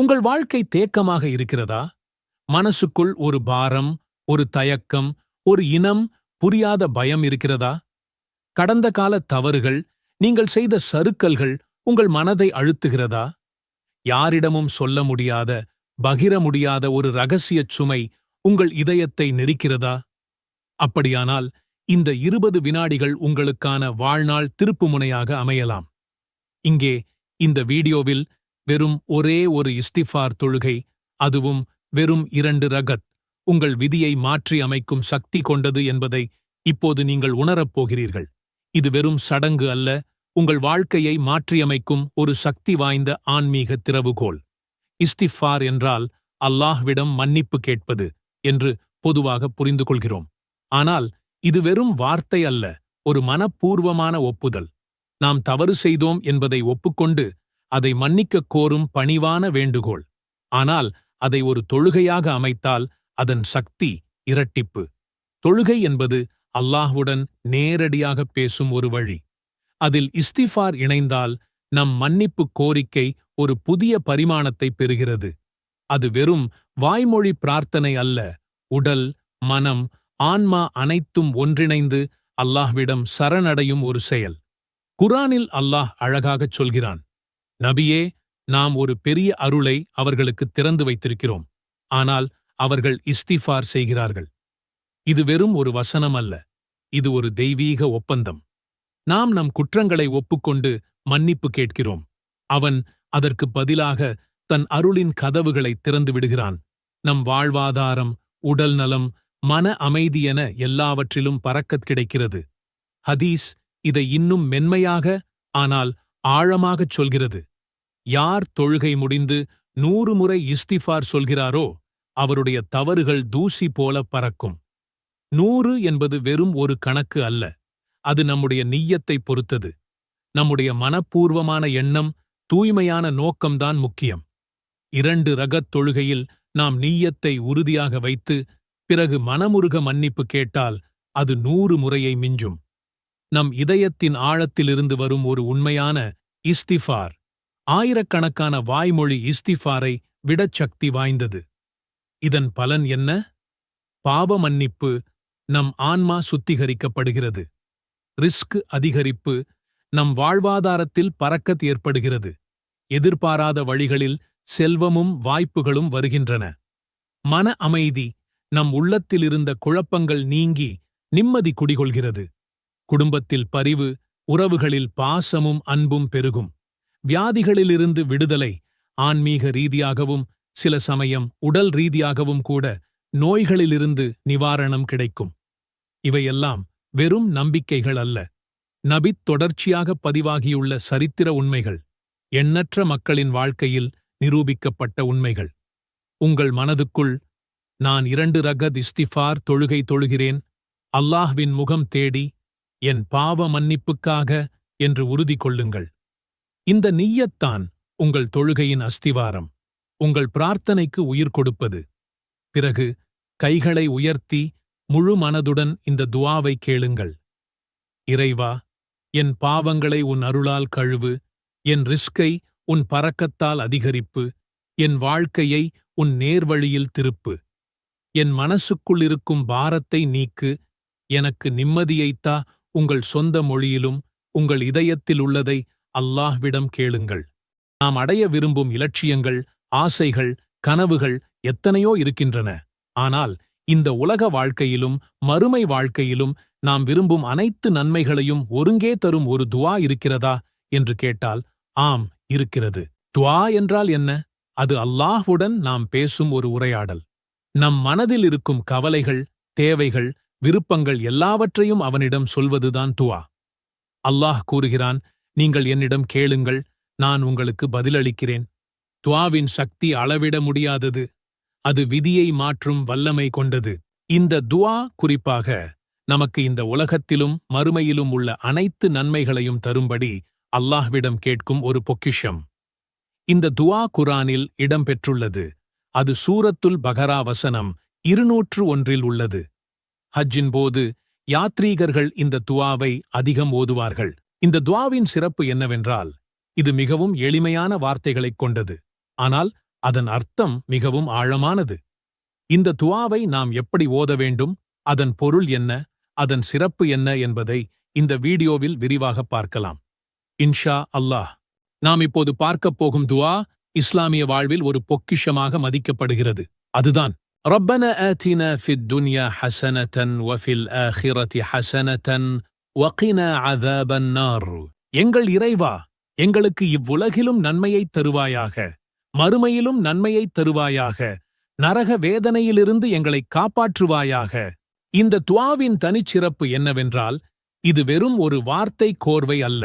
உங்கள் வாழ்க்கை தேக்கமாக இருக்கிறதா? மனசுக்குள் ஒரு பாரம் ஒரு தயக்கம் ஒரு இனம் புரியாத பயம் இருக்கிறதா? கடந்த கால தவறுகள் நீங்கள் செய்த சறுக்கல்கள் உங்கள் மனதை அழுத்துகிறதா? யாரிடமும் சொல்ல முடியாத பகிர முடியாத ஒரு ரகசியச் சுமை உங்கள் இதயத்தை நெரிக்கிறதா? அப்படியானால் இந்த இருபது வினாடிகள் உங்களுக்கான வாழ்நாள் திருப்புமுனையாக அமையலாம். இங்கே இந்த வீடியோவில் வெறும் ஒரே ஒரு இஸ்திஃபார் தொழுகை அதுவும் வெறும் இரண்டு ரகத். உங்கள் விதியை மாற்றி அமைக்கும் சக்தி கொண்டது என்பதை இப்போது நீங்கள் உணரப் போகிறீர்கள். இது வெறும் சடங்கு அல்ல உங்கள் வாழ்க்கையை மாற்றியமைக்கும் ஒரு சக்தி வாய்ந்த ஆன்மீக திறவுகோல். இஸ்திஃபார் என்றால் அல்லாஹ்விடம் மன்னிப்பு கேட்பது என்று பொதுவாக புரிந்து கொள்கிறோம் ஆனால் இது வெறும் வார்த்தை அல்ல ஒரு மனப்பூர்வமான ஒப்புதல். நாம் தவறு செய்தோம் என்பதை ஒப்புக்கொண்டு அதை மன்னிக்கக் கோரும் பணிவான வேண்டுகோள். ஆனால் அதை ஒரு தொழுகையாக அமைத்தால் அதன் சக்தி இரட்டிப்பு. தொழுகை என்பது அல்லாஹ்வுடன் நேரடியாக பேசும் ஒரு வழி. அதில் இஸ்திஃபார் இணைந்தால் நம் மன்னிப்பு கோரிக்கை ஒரு புதிய பரிமாணத்தை பெறுகிறது. அது வெறும் வாய்மொழி பிரார்த்தனை அல்ல உடல் மனம் ஆன்மா அனைத்தும் ஒன்றிணைந்து அல்லாஹ்விடம் சரணடையும் ஒரு செயல். குரானில் அல்லாஹ் அழகாகச் சொல்கிறான் நபியே நாம் ஒரு பெரிய அருளை அவர்களுக்கு திறந்து வைத்திருக்கிறோம். ஆனால் அவர்கள் இஸ்திஃபார் செய்கிறார்கள். இது வெறும் ஒரு வசனம் அல்ல. இது ஒரு தெய்வீக ஒப்பந்தம். நாம் நம் குற்றங்களை ஒப்புக்கொண்டு மன்னிப்பு கேட்கிறோம். அவன் அதற்கு பதிலாக தன் அருளின் கதவுகளை திறந்து விடுகிறான். நம் வாழ்வாதாரம் உடல் நலம் மன அமைதி என எல்லாவற்றிலும் பறக்கத் கிடைக்கிறது. ஹதீஸ் இதை இன்னும் மென்மையாக ஆனால் ஆழமாகச் சொல்கிறது. யார் தொழுகை முடிந்து நூறு முறை இஸ்திஃபார் சொல்கிறாரோ அவருடைய தவறுகள் தூசி போல பறக்கும். நூறு என்பது வெறும் ஒரு கணக்கு அல்ல. அது நம்முடைய நீயத்தை பொறுத்தது. நம்முடைய மனப்பூர்வமான எண்ணம் தூய்மையான நோக்கம்தான் முக்கியம். இரண்டு ரகத் தொழுகையில் நாம் நீயத்தை உறுதியாக வைத்து பிறகு மனமுருக மன்னிப்பு கேட்டால் அது நூறு முறையை மிஞ்சும். நம் இதயத்தின் ஆழத்திலிருந்து வரும் ஒரு உண்மையான இஸ்திஃபார். ஆயிரக்கணக்கான வாய்மொழி இஸ்திஃபாரை விடச் சக்தி வாய்ந்தது. இதன் பலன் என்ன? பாவ மன்னிப்பு நம் ஆன்மா சுத்திகரிக்கப்படுகிறது. ரிஸ்க் அதிகரிப்பு நம் வாழ்வாதாரத்தில் பறக்கத் ஏற்படுகிறது. எதிர்பாராத வழிகளில் செல்வமும் வாய்ப்புகளும் வருகின்றன. மன அமைதி நம் உள்ளத்திலிருந்த குழப்பங்கள் நீங்கி நிம்மதி குடிகொள்கிறது. குடும்பத்தில் பரிவு உறவுகளில் பாசமும் அன்பும் பெருகும். வியாதிகளிலிருந்து விடுதலை ஆன்மீக ரீதியாகவும் சில சமயம் உடல் ரீதியாகவும் கூட நோய்களிலிருந்து நிவாரணம் கிடைக்கும். இவையெல்லாம் வெறும் நம்பிக்கைகள் அல்ல. நபித் தொடர்ச்சியாக பதிவாகியுள்ள சரித்திர உண்மைகள் எண்ணற்ற மக்களின் வாழ்க்கையில் நிரூபிக்கப்பட்ட உண்மைகள். உங்கள் மனதுக்குள் நான் இரண்டு ரகத் இஸ்திஃபார் தொழுகை தொழுகிறேன் அல்லாஹ்வின் முகம் தேடி என் பாவ மன்னிப்புக்காக என்று உறுதி கொள்ளுங்கள். இந்த நீயத்தான் உங்கள் தொழுகையின் அஸ்திவாரம். உங்கள் பிரார்த்தனைக்கு உயிர் கொடுப்பது. பிறகு கைகளை உயர்த்தி முழு மனதுடன் இந்த துவாவை கேளுங்கள். இறைவா என் பாவங்களை உன் அருளால் கழுவு என் ரிஸ்கை உன் பறக்கத்தால் அதிகரிப்பு என் வாழ்க்கையை உன் நேர்வழியில் திருப்பு. என் மனசுக்குள் இருக்கும் பாரத்தை நீக்கு எனக்கு நிம்மதியைத்தா உங்கள் சொந்த மொழியிலும் உங்கள் இதயத்தில் உள்ளதை அல்லாஹ்விடம் கேளுங்கள். நாம் அடைய விரும்பும் இலட்சியங்கள் ஆசைகள் கனவுகள் எத்தனையோ இருக்கின்றன. ஆனால் இந்த உலக வாழ்க்கையிலும் மறுமை வாழ்க்கையிலும் நாம் விரும்பும் அனைத்து நன்மைகளையும் ஒருங்கே தரும் ஒரு துவா இருக்கிறதா? என்று கேட்டால் ஆம் இருக்கிறது. துவா என்றால் என்ன? அது அல்லாஹ்வுடன் நாம் பேசும் ஒரு உரையாடல். நம் மனதில் இருக்கும் கவலைகள் தேவைகள் விருப்பங்கள் எல்லாவற்றையும் அவனிடம் சொல்வதுதான் துவா. அல்லாஹ் கூறுகிறான் நீங்கள் என்னிடம் கேளுங்கள் நான் உங்களுக்கு பதிலளிக்கிறேன். துவாவின் சக்தி அளவிட முடியாதது. அது விதியை மாற்றும் வல்லமை கொண்டது. இந்த துவா குறிப்பாக நமக்கு இந்த உலகத்திலும் மறுமையிலும் உள்ள அனைத்து நன்மைகளையும் தரும்படி அல்லாஹ்விடம் கேட்கும் ஒரு பொக்கிஷம். இந்த துவா குரானில் இடம்பெற்றுள்ளது. அது சூரத்துல் பகரா வசனம் இருநூற்று ஒன்றில் உள்ளது. ஹஜ்ஜின் போது யாத்ரீகர்கள் இந்த துவாவை அதிகம் ஓதுவார்கள். இந்த துவாவின் சிறப்பு என்னவென்றால் இது மிகவும் எளிமையான வார்த்தைகளைக் கொண்டது ஆனால் அதன் அர்த்தம் மிகவும் ஆழமானது இந்த துவாவை நாம் எப்படி ஓத வேண்டும் அதன் பொருள் என்ன அதன் சிறப்பு என்ன என்பதை இந்த வீடியோவில் விரிவாக பார்க்கலாம் இன்ஷா அல்லாஹ் நாம் இப்போது பார்க்கப் போகும் துவா இஸ்லாமிய வாழ்வில் ஒரு பொக்கிஷமாக மதிக்கப்படுகிறது அதுதான் ربنا آتنا في الدنيا حسنة وفي الآخرة حسنة வகின அதபன் நார் எங்கள் இறைவா எங்களுக்கு இவ்வுலகிலும் நன்மையைத் தருவாயாக மறுமையிலும் நன்மையைத் தருவாயாக நரக வேதனையிலிருந்து எங்களைக் காப்பாற்றுவாயாக. இந்த துவாவின் தனிச்சிறப்பு என்னவென்றால் இது வெறும் ஒரு வார்த்தை கோர்வை அல்ல.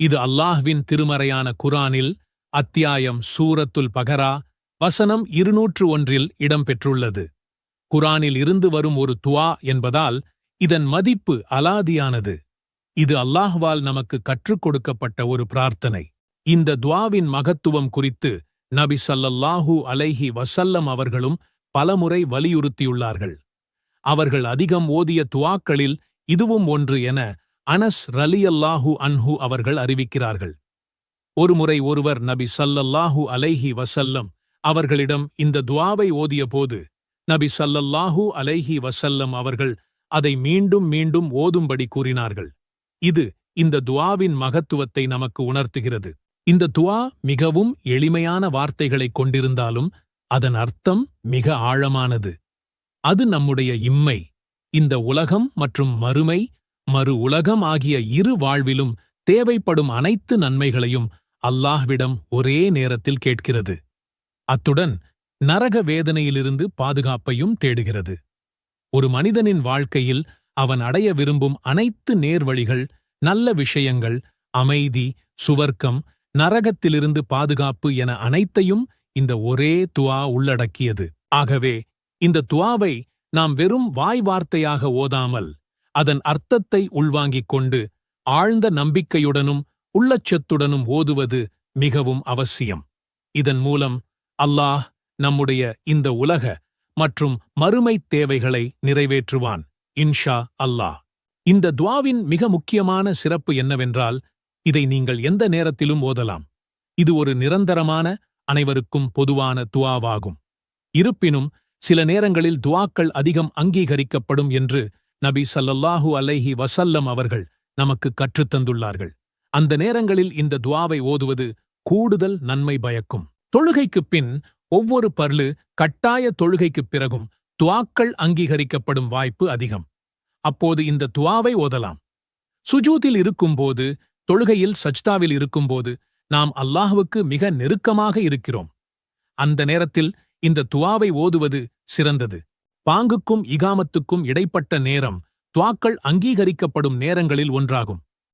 இது அல்லாஹ்வின் திருமறையான குரானில் அத்தியாயம் சூரத்துல் பகரா வசனம் இருநூற்று ஒன்றில் இடம்பெற்றுள்ளது. குரானில் இருந்து வரும் ஒரு துவா என்பதால் இதன் மதிப்பு அலாதியானது. இது அல்லாஹ்வால் நமக்கு கற்றுக் கொடுக்கப்பட்ட ஒரு பிரார்த்தனை. இந்த துவாவின் மகத்துவம் குறித்து நபி சல்லல்லாஹு அலைஹி வசல்லம் அவர்களும் பலமுறை வலியுறுத்தியுள்ளார்கள். அவர்கள் அதிகம் ஓதிய துவாக்களில் இதுவும் ஒன்று என அனஸ் ரலியல்லாஹு அன்ஹு அவர்கள் அறிவிக்கிறார்கள். ஒருமுறை ஒருவர் நபி சல்லல்லாஹு அலைஹி வசல்லம் அவர்களிடம் இந்த துவாவை ஓதியபோது நபி சல்லல்லாஹு அலைஹி வசல்லம் அவர்கள் அதை மீண்டும் மீண்டும் ஓதும்படி கூறினார்கள். இது இந்த துவாவின் மகத்துவத்தை நமக்கு உணர்த்துகிறது. இந்த துவா மிகவும் எளிமையான வார்த்தைகளைக் கொண்டிருந்தாலும் அதன் அர்த்தம் மிக ஆழமானது. அது நம்முடைய இம்மை இந்த உலகம் மற்றும் மறுமை மறு உலகம் ஆகிய இரு வாழ்விலும் தேவைப்படும் அனைத்து நன்மைகளையும் அல்லாஹ்விடம் ஒரே நேரத்தில் கேட்கிறது. அத்துடன் நரக வேதனையிலிருந்து பாதுகாப்பையும் தேடுகிறது. ஒரு மனிதனின் வாழ்க்கையில் அவன் அடைய விரும்பும் அனைத்து நேர்வழிகள் நல்ல விஷயங்கள் அமைதி சுவர்க்கம் நரகத்திலிருந்து பாதுகாப்பு என அனைத்தையும் இந்த ஒரே துவா உள்ளடக்கியது. ஆகவே இந்த துவாவை நாம் வெறும் வாய் வார்த்தையாக ஓதாமல் அதன் அர்த்தத்தை உள்வாங்கிக் கொண்டு ஆழ்ந்த நம்பிக்கையுடனும் உள்ளச்சத்துடனும் ஓதுவது மிகவும் அவசியம். இதன் மூலம் அல்லாஹ் நம்முடைய இந்த உலக மற்றும் மறுமைத் தேவைகளை நிறைவேற்றுவான். இன்ஷா அல்லாஹ். இந்த துவாவின் மிக முக்கியமான சிறப்பு என்னவென்றால் இதை நீங்கள் எந்த நேரத்திலும் ஓதலாம். இது ஒரு நிரந்தரமான அனைவருக்கும் பொதுவான துவாவாகும். இருப்பினும் சில நேரங்களில் துவாக்கள் அதிகம் அங்கீகரிக்கப்படும் என்று நபி சல்லல்லாஹு அலைஹி வசல்லம் அவர்கள் நமக்கு கற்றுத்தந்துள்ளார்கள் அந்த நேரங்களில் இந்த துவாவை ஓதுவது கூடுதல் நன்மை பயக்கும். தொழுகைக்குப் பின் ஒவ்வொரு பர்லு கட்டாய தொழுகைக்குப் பிறகும் துவாக்கள் அங்கீகரிக்கப்படும் வாய்ப்பு அதிகம். அப்போது இந்த துவாவை ஓதலாம். சுஜூதில் இருக்கும்போது தொழுகையில் சஜ்தாவில் இருக்கும்போது நாம் அல்லாஹுவுக்கு மிக நெருக்கமாக இருக்கிறோம். அந்த நேரத்தில் இந்த துவாவை ஓதுவது சிறந்தது. பாங்குக்கும் இகாமத்துக்கும் இடைப்பட்ட நேரம் துவாக்கள் அங்கீகரிக்கப்படும் நேரங்களில் ஒன்றாகும்.